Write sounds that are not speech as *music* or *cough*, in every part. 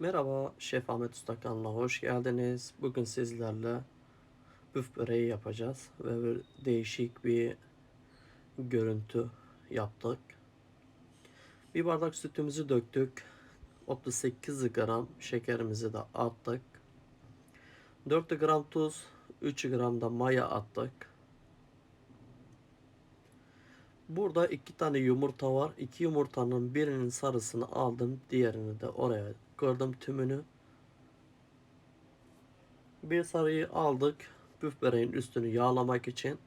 Merhaba, Şef Ahmet Usta kanalına hoş geldiniz. Bugün sizlerle büf böreği yapacağız ve bir değişik bir görüntü yaptık. Bir bardak sütümüzü döktük. 38 gram şekerimizi de attık. 4 gram tuz, 3 gram da maya attık. Burada iki tane yumurta var. İki yumurtanın birinin sarısını aldım. Diğerini de oraya kırdım tümünü. Bir sarıyı aldık. Büf üstünü yağlamak için.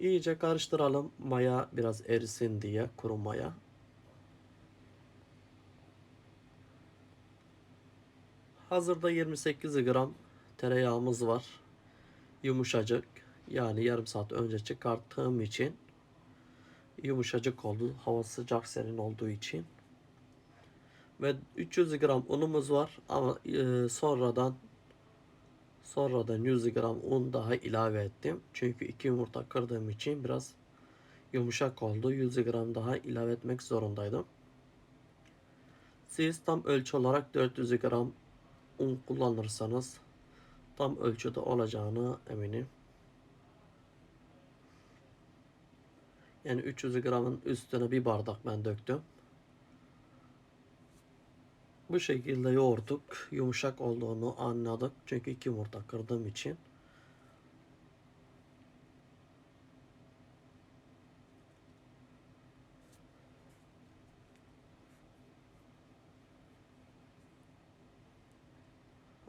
İyice karıştıralım. Maya biraz erisin diye. Kuru maya. Hazırda 28 gram tereyağımız var. Yumuşacık. Yani yarım saat önce çıkarttığım için yumuşacık oldu. Hava sıcak serin olduğu için. Ve 300 gram unumuz var ama e, sonradan sonradan 100 gram un daha ilave ettim. Çünkü iki yumurta kırdığım için biraz yumuşak oldu. 100 gram daha ilave etmek zorundaydım. Siz tam ölçü olarak 400 gram un kullanırsanız tam ölçüde olacağını eminim. Yani 300 gramın üstüne bir bardak ben döktüm. Bu şekilde yoğurduk. Yumuşak olduğunu anladık. Çünkü iki yumurta kırdığım için.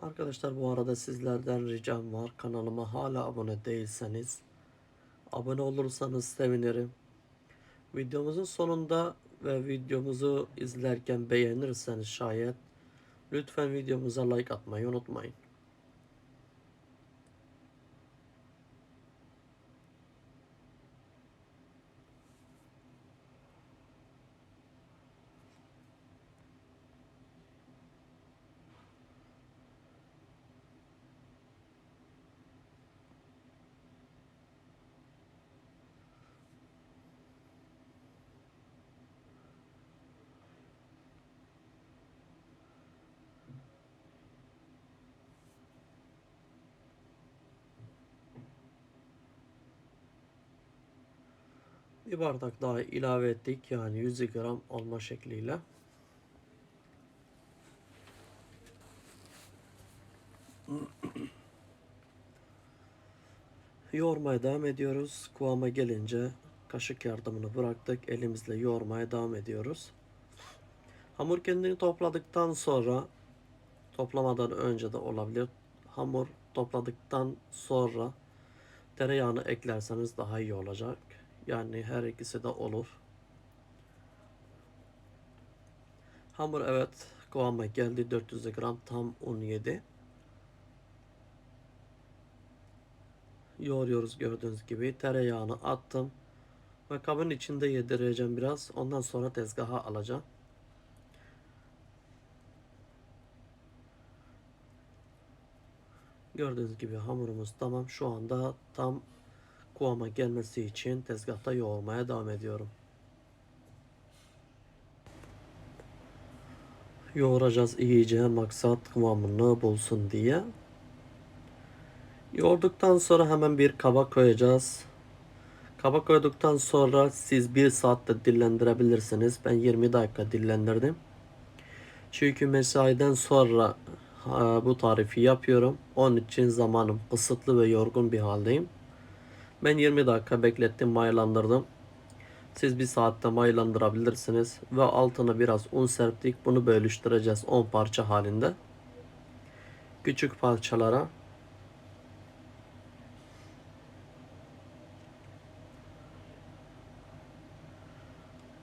Arkadaşlar bu arada sizlerden ricam var. Kanalıma hala abone değilseniz abone olursanız sevinirim. Videomuzun sonunda ve videomuzu izlerken beğenirseniz şayet lütfen videomuza like atmayı unutmayın. Bir bardak daha ilave ettik yani 100 gram olma şekliyle. Yoğurmaya devam ediyoruz. Kıvama gelince kaşık yardımını bıraktık. Elimizle yoğurmaya devam ediyoruz. Hamur kendini topladıktan sonra toplamadan önce de olabilir. Hamur topladıktan sonra tereyağını eklerseniz daha iyi olacak. Yani her ikisi de olur. Hamur evet kıvama geldi. 400 gram tam un yedi. Yoğuruyoruz gördüğünüz gibi. Tereyağını attım. Ve kabın içinde yedireceğim biraz. Ondan sonra tezgaha alacağım. Gördüğünüz gibi hamurumuz tamam. Şu anda tam kıvama gelmesi için tezgahta yoğurmaya devam ediyorum. Yoğuracağız iyice maksat kıvamını bulsun diye. Yoğurduktan sonra hemen bir kaba koyacağız. Kaba koyduktan sonra siz bir saatte dillendirebilirsiniz. Ben 20 dakika dillendirdim. Çünkü mesaiden sonra bu tarifi yapıyorum. Onun için zamanım kısıtlı ve yorgun bir haldeyim. Ben 20 dakika beklettim, mayalandırdım. Siz bir saatte mayalandırabilirsiniz. Ve altına biraz un serptik. Bunu bölüştüreceğiz 10 parça halinde. Küçük parçalara.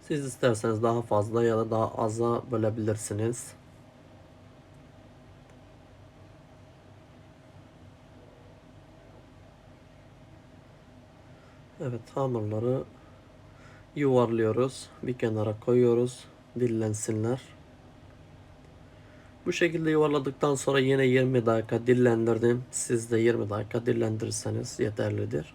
Siz isterseniz daha fazla ya da daha aza bölebilirsiniz. Evet hamurları yuvarlıyoruz. Bir kenara koyuyoruz. Dillensinler. Bu şekilde yuvarladıktan sonra yine 20 dakika dillendirdim. Siz de 20 dakika dillendirirseniz yeterlidir.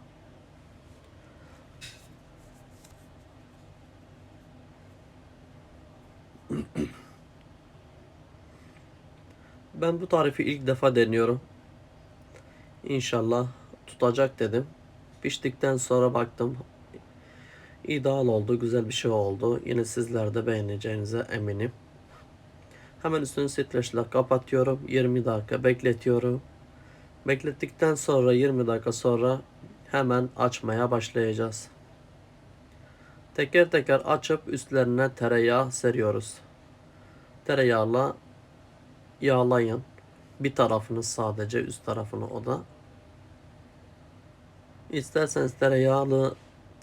Ben bu tarifi ilk defa deniyorum. İnşallah tutacak dedim. Piştikten sonra baktım. İdeal oldu, güzel bir şey oldu. Yine sizler de beğeneceğinize eminim. Hemen üstünü streçle kapatıyorum. 20 dakika bekletiyorum. Beklettikten sonra 20 dakika sonra hemen açmaya başlayacağız. Teker teker açıp üstlerine tereyağı seriyoruz. Tereyağla yağlayın. Bir tarafını sadece üst tarafını o da. İsterseniz tereyağlı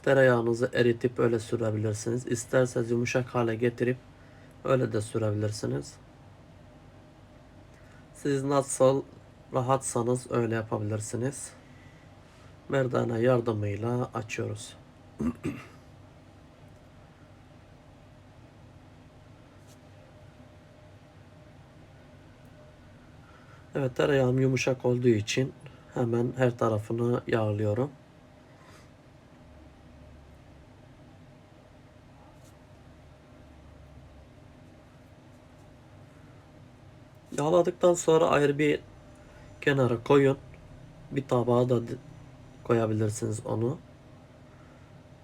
tereyağınızı eritip öyle sürebilirsiniz. İsterseniz yumuşak hale getirip öyle de sürebilirsiniz. Siz nasıl rahatsanız öyle yapabilirsiniz. Merdane yardımıyla açıyoruz. *clears throat* Evet tereyağım yumuşak olduğu için hemen her tarafını yağlıyorum. Yağladıktan sonra ayrı bir kenara koyun. Bir tabağa da koyabilirsiniz onu.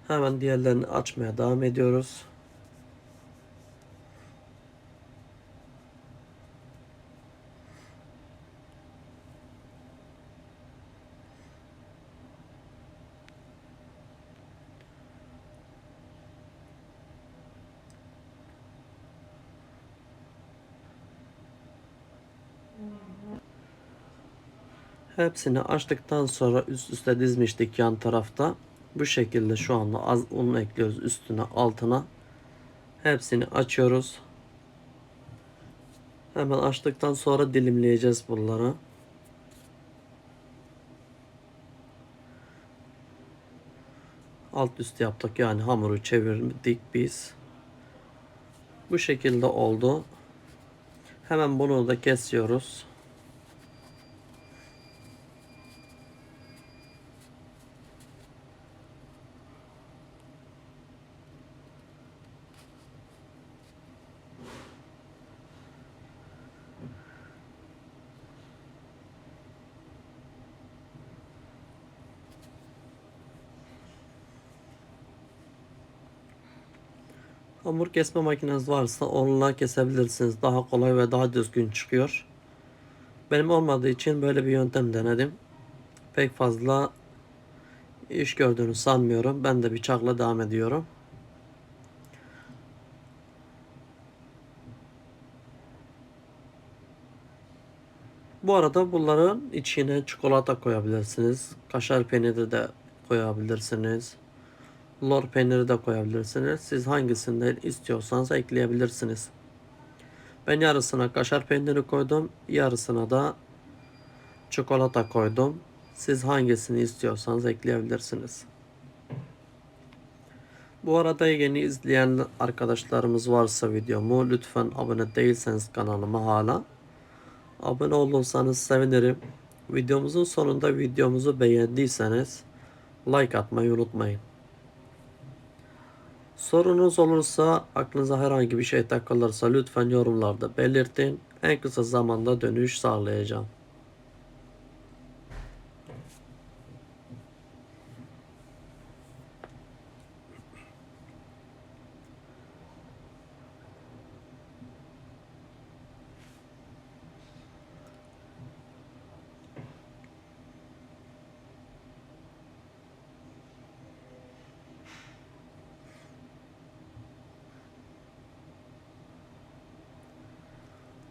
Hemen diğerlerini açmaya devam ediyoruz. Hepsini açtıktan sonra üst üste dizmiştik yan tarafta. Bu şekilde şu anda az un ekliyoruz üstüne altına. Hepsini açıyoruz. Hemen açtıktan sonra dilimleyeceğiz bunları. Alt üst yaptık yani hamuru çevirdik biz. Bu şekilde oldu. Hemen bunu da kesiyoruz. Hamur kesme makineniz varsa onunla kesebilirsiniz. Daha kolay ve daha düzgün çıkıyor. Benim olmadığı için böyle bir yöntem denedim. Pek fazla iş gördüğünü sanmıyorum. Ben de bıçakla devam ediyorum. Bu arada bunların içine çikolata koyabilirsiniz. Kaşar peyniri de koyabilirsiniz. Lor peyniri de koyabilirsiniz. Siz hangisinden istiyorsanız ekleyebilirsiniz. Ben yarısına kaşar peyniri koydum. Yarısına da çikolata koydum. Siz hangisini istiyorsanız ekleyebilirsiniz. Bu arada yeni izleyen arkadaşlarımız varsa videomu lütfen abone değilseniz kanalıma hala abone olursanız sevinirim. Videomuzun sonunda videomuzu beğendiyseniz like atmayı unutmayın. Sorunuz olursa aklınıza herhangi bir şey takılırsa lütfen yorumlarda belirtin. En kısa zamanda dönüş sağlayacağım.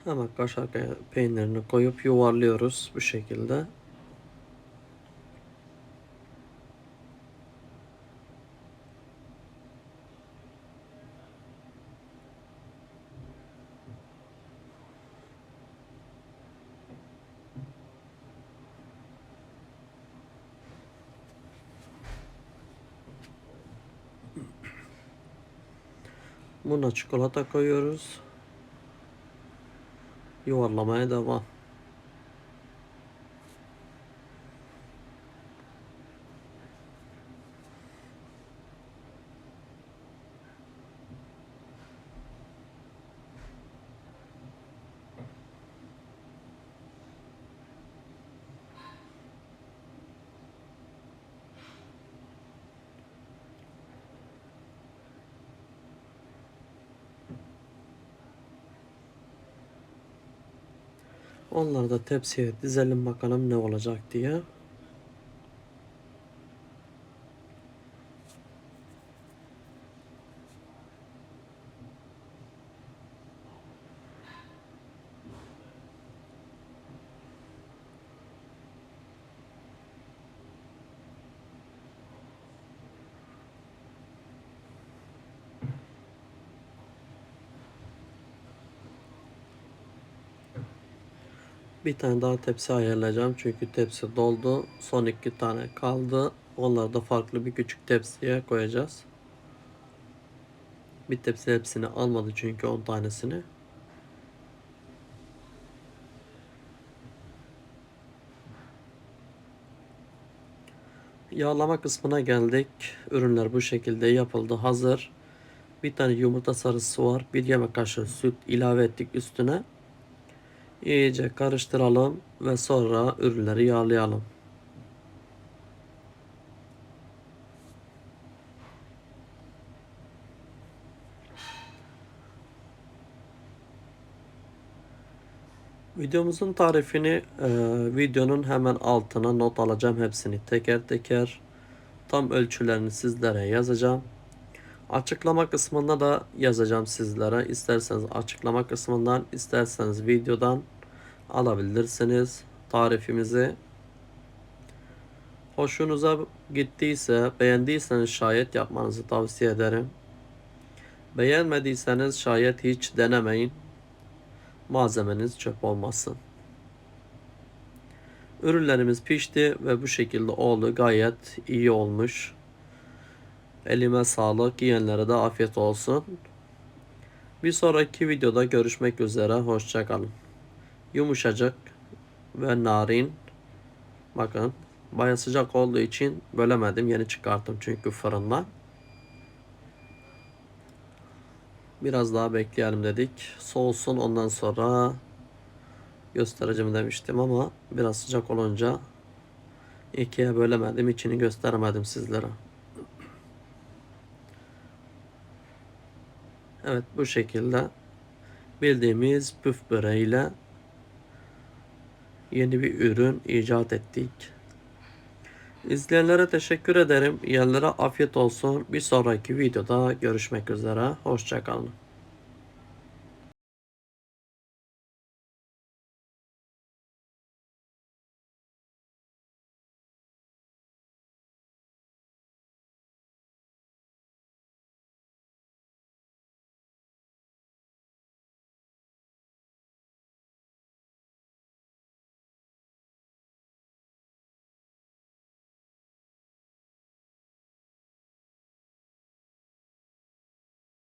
Hemen kaşar peynirini koyup yuvarlıyoruz bu şekilde. Buna çikolata koyuyoruz yuvarlamaya devam. Onları da tepsiye dizelim bakalım ne olacak diye. Bir tane daha tepsi ayarlayacağım çünkü tepsi doldu. Son iki tane kaldı. Onları da farklı bir küçük tepsiye koyacağız. Bir tepsi hepsini almadı çünkü 10 tanesini. Yağlama kısmına geldik. Ürünler bu şekilde yapıldı. Hazır. Bir tane yumurta sarısı var. Bir yemek kaşığı süt ilave ettik üstüne. İyice karıştıralım ve sonra ürünleri yağlayalım. Videomuzun tarifini e, videonun hemen altına not alacağım hepsini teker teker. Tam ölçülerini sizlere yazacağım. Açıklama kısmında da yazacağım sizlere. İsterseniz açıklama kısmından, isterseniz videodan alabilirsiniz tarifimizi. Hoşunuza gittiyse, beğendiyseniz şayet yapmanızı tavsiye ederim. Beğenmediyseniz şayet hiç denemeyin. Malzemeniz çöp olmasın. Ürünlerimiz pişti ve bu şekilde oldu. Gayet iyi olmuş. Elime sağlık. Yiyenlere de afiyet olsun. Bir sonraki videoda görüşmek üzere. Hoşçakalın. Yumuşacık ve narin. Bakın baya sıcak olduğu için bölemedim. Yeni çıkarttım çünkü fırından. Biraz daha bekleyelim dedik. Soğusun ondan sonra göstereceğim demiştim ama biraz sıcak olunca ikiye bölemedim. içini gösteremedim sizlere. Evet bu şekilde bildiğimiz püf böreğiyle yeni bir ürün icat ettik. İzleyenlere teşekkür ederim. Yiyenlere afiyet olsun. Bir sonraki videoda görüşmek üzere. Hoşçakalın.